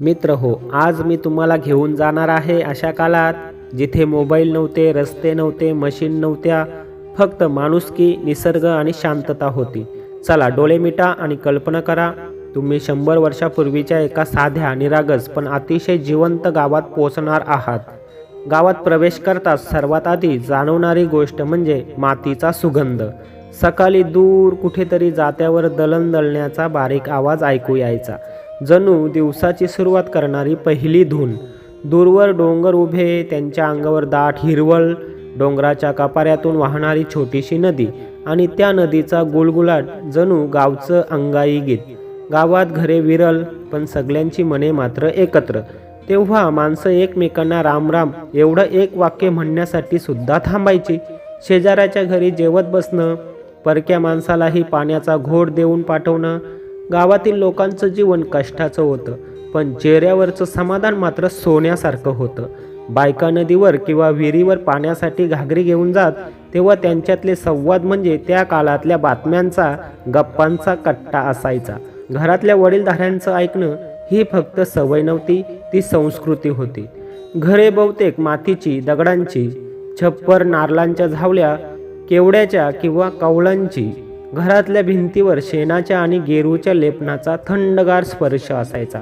मित्र हो आज मी तुम्हाला घेऊन जाणार आहे अशा काळात जिथे मोबाईल नव्हते रस्ते नव्हते मशीन नव्हत्या फक्त माणुसकी निसर्ग आणि शांतता होती. चला डोळे मिटा आणि कल्पना करा तुम्ही शंभर वर्षापूर्वीच्या एका साध्या निरागस पण अतिशय जिवंत गावात पोहोचणार आहात. गावात प्रवेश करताच सर्वात आधी जाणवणारी गोष्ट म्हणजे मातीचा सुगंध. सकाळी दूर कुठेतरी जात्यावर दलन दळण्याचा बारीक आवाज ऐकू यायचा. जणू दिवसाची सुरुवात करणारी पहिली धून. दूरवर डोंगर उभे त्यांच्या अंगावर दाट हिरवळ डोंगराच्या कपाऱ्यातून वाहणारी छोटीशी नदी आणि त्या नदीचा गुलगुलाट जणू गावचं अंगाई गीत. गावात घरे विरल पण सगळ्यांची मने मात्र एकत्र. तेव्हा माणसं एकमेकांना रामराम एवढं एक वाक्य म्हणण्यासाठी सुद्धा थांबायची. शेजाऱ्याच्या घरी जेवत बसणं परक्या माणसालाही पाण्याचा घोड देऊन पाठवणं गावातील लोकांचं जीवन कष्टाचं होतं पण चेहऱ्यावरचं समाधान मात्र सोन्यासारखं होतं. बायका नदीवर किंवा विहिरीवर पाण्यासाठी घागरी घेऊन जात तेव्हा त्यांच्यातले संवाद म्हणजे त्या काळातल्या बातम्यांचा गप्पांचा कट्टा असायचा. घरातल्या वडीलधाऱ्यांचं ऐकणं ही फक्त सवय नव्हती ती संस्कृती होती. घरे बहुतेक मातीची दगडांची छप्पर नारलांच्या झावल्या केवड्याच्या किंवा कवळांची. घरातल्या भिंतीवर शेणाच्या आणि गेरूच्या लेपनाचा थंडगार स्पर्श असायचा.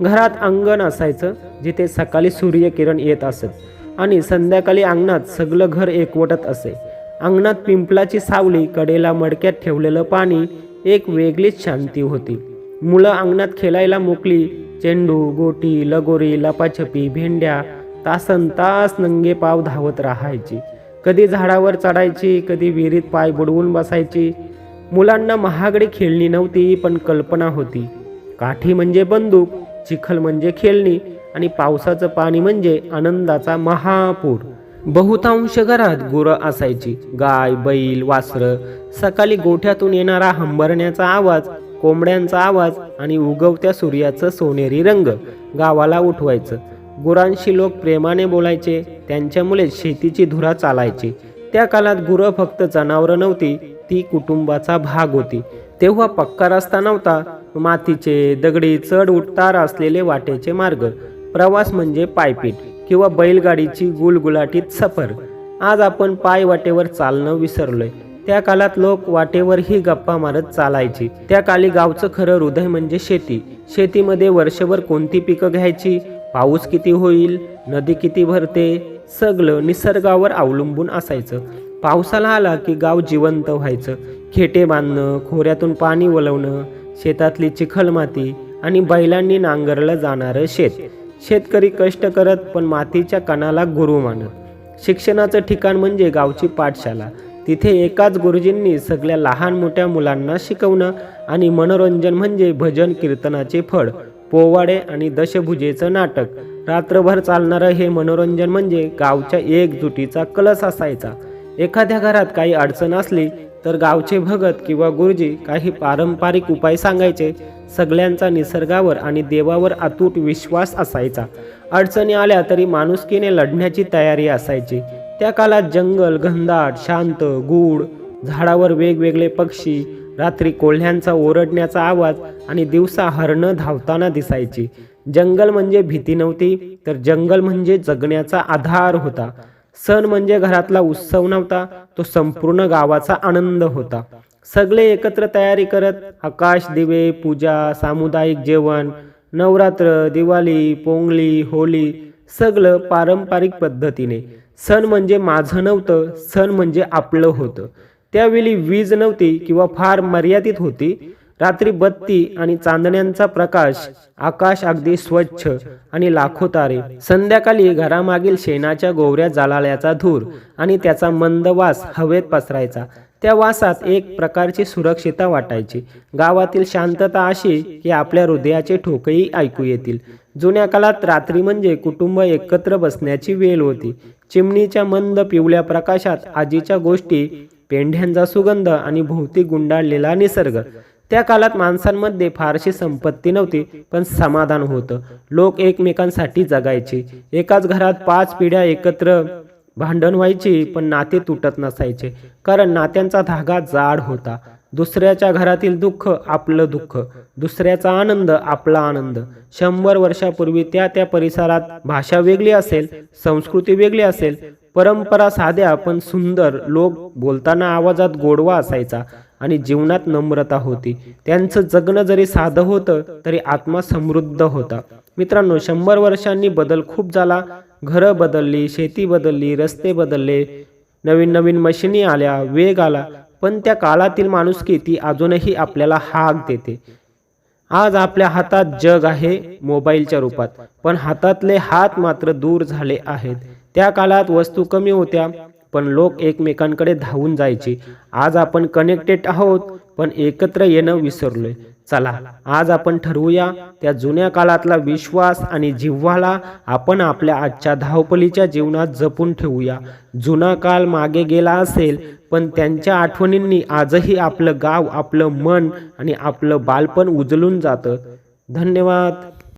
घरात अंगण असायचं जिथे सकाळी सूर्यकिरण येत असत आणि संध्याकाळी अंगणात सगळं घर एकवटत असे. अंगणात पिंपलाची सावली कडेला मडक्यात ठेवलेलं पाणी एक वेगळीच शांती होती. मुलं अंगणात खेळायला मोकली चेंडू गोटी लगोरी लपाछपी भेंड्या तासन तास नंगे पाव धावत राहायची. कधी झाडावर चढायची कधी विहिरीत पाय बुडवून बसायची मुलांना महागडी खेळणी नव्हती पण कल्पना होती. काठी म्हणजे बंदूक चिखल म्हणजे खेळणी आणि पावसाचं पाणी म्हणजे आनंदाचा महापूर. बहुतांश घरात गुरं असायची. गाय बैल वासरं. सकाळी गोठ्यातून येणारा हंबरण्याचा आवाज कोंबड्यांचा आवाज आणि उगवत्या सूर्याचं सोनेरी रंग गावाला उठवायचं. गुरांशी लोक प्रेमाने बोलायचे. त्यांच्यामुळे शेतीची धुरा चालायची. त्या काळात गुरं फक्त जनावरं नव्हती ती कुटुंबाचा भाग होती. तेव्हा पक्का रस्ता नव्हता. मातीचे दगडी चढ उतार असलेले वाटेचे मार्ग. प्रवास म्हणजे पायपीट किंवा बैलगाडीची गुलगुलाटीत सफर. आज आपण पाय वाटेवर चालणं विसरलोय. त्या काळात लोक वाटेवरही गप्पा मारत चालायची. त्या काळी गावचं खरं हृदय म्हणजे शेती. शेतीमध्ये वर्षभर कोणती पिकं घ्यायची? पाऊस किती होईल? नदी किती भरते? सगळं निसर्गावर अवलंबून असायचं. पावसाला आला की गाव जिवंत व्हायचं. खेटे बांधणं खोऱ्यातून पाणी वलवणं शेतातली चिखल माती आणि बैलांनी नांगरलं जाणारं शेत. शेतकरी कष्ट करत पण मातीच्या कणाला गुरु मानत. शिक्षणाचं ठिकाण म्हणजे गावची पाठशाला. तिथे एकाच गुरुजींनी सगळ्या लहान मोठ्या मुलांना शिकवणं आणि मनोरंजन म्हणजे भजन कीर्तनाचे फळ पोवाडे आणि दशभुजेचं नाटक. रात्रभर चालणारं हे मनोरंजन म्हणजे गावच्या एकजुटीचा कलस असायचा. एखाद्या घरात काही अडचण असली तर गावचे भगत किंवा गुरुजी काही पारंपरिक उपाय सांगायचे. सगळ्यांचा निसर्गावर आणि देवावर अतूट विश्वास असायचा. अडचणी आल्या तरी माणुसकीने लढण्याची तयारी असायची. त्या काळात जंगल घनदाट शांत गूढ झाडावर वेगवेगळे पक्षी रात्री कोल्ह्यांचा ओरडण्याचा आवाज आणि दिवसा हरणं धावताना दिसायची. जंगल म्हणजे भीती नव्हती तर जंगल म्हणजे जगण्याचा आधार होता. सण म्हणजे घरातला उत्सव नव्हता तो संपूर्ण गावाचा आनंद होता. सगळे एकत्र तयारी करत आकाश दिवे पूजा सामुदायिक जेवण नवरात्र दिवाळी पोंगली होळी सगळं पारंपरिक पद्धतीने. सण म्हणजे माझं नव्हतं सण म्हणजे आपलं होतं. त्यावेळी वीज नव्हती किंवा फार मर्यादित होती रात्री बत्ती आणि चांदण्यांचा प्रकाश आकाश अगदी स्वच्छ आणि लाखो तारे. संध्याकाळी घरामागील शेणाच्या गोवऱ्या जाळाल्याचा धूर आणि त्याचा मंद वास हवेत पसरायचा. त्या वासात एक प्रकारची सुरक्षितता वाटायची. गावातील शांतता अशी की आपल्या हृदयाचे ठोकही ऐकू येतील. जुन्या काळात रात्री म्हणजे कुटुंब एकत्र बसण्याची वेळ होती. चिमणीच्या मंद पिवळ्या प्रकाशात आजीच्या गोष्टी पेंढ्यांचा सुगंध आणि भोवती गुंडाळलेला निसर्ग. त्या काळात माणसांमध्ये फारशी संपत्ती नव्हती पण समाधान होतं. लोक एकमेकांसाठी जगायचे. एकाच घरात पाच पिढ्या एकत्र भांडण व्हायची पण नाते तुटत नसायचे कारण नात्यांचा धागा जाड होता. दुसऱ्याच्या घरातील दुःख आपलं दुःख दुसऱ्याचा आनंद आपला आनंद. शंभर वर्षापूर्वी त्या त्या परिसरात भाषा वेगळी असेल संस्कृती वेगळी असेल परंपरा साध्या पण सुंदर लोक बोलताना आवाजात गोडवा असायचा आणि जीवनात नम्रता होती. त्यांचं जगणं जरी साधं होतं तरी आत्मा समृद्ध होता. मित्रांनो शंभर वर्षांनी बदल खूप झाला. घरं बदलली शेती बदलली रस्ते बदलले. नवीन नवीन मशिनी आल्या वेग आला. पण त्या काळातील माणुसकी ती अजूनही आपल्याला हाक देते. आज आपल्या हातात जग आहे मोबाईलच्या रूपात पण हातातले हात मात्र दूर झाले आहेत. त्या काळात वस्तू कमी होत्या पण लोक एकमेकांकडे धावून जायचे. आज आपण कनेक्टेड आहोत पण एकत्र येणं विसरलोय. चला आज आपण ठरवूया त्या जुन्या काळातला विश्वास आणि जिव्हाळा आपण आपल्या आजच्या धावपलीच्या जीवनात जपून ठेवूया. जुना काळ मागे गेला असेल पण त्यांच्या आठवणींनी आजही आपलं गाव आपलं मन आणि आपलं बालपण उजलून जातं. धन्यवाद.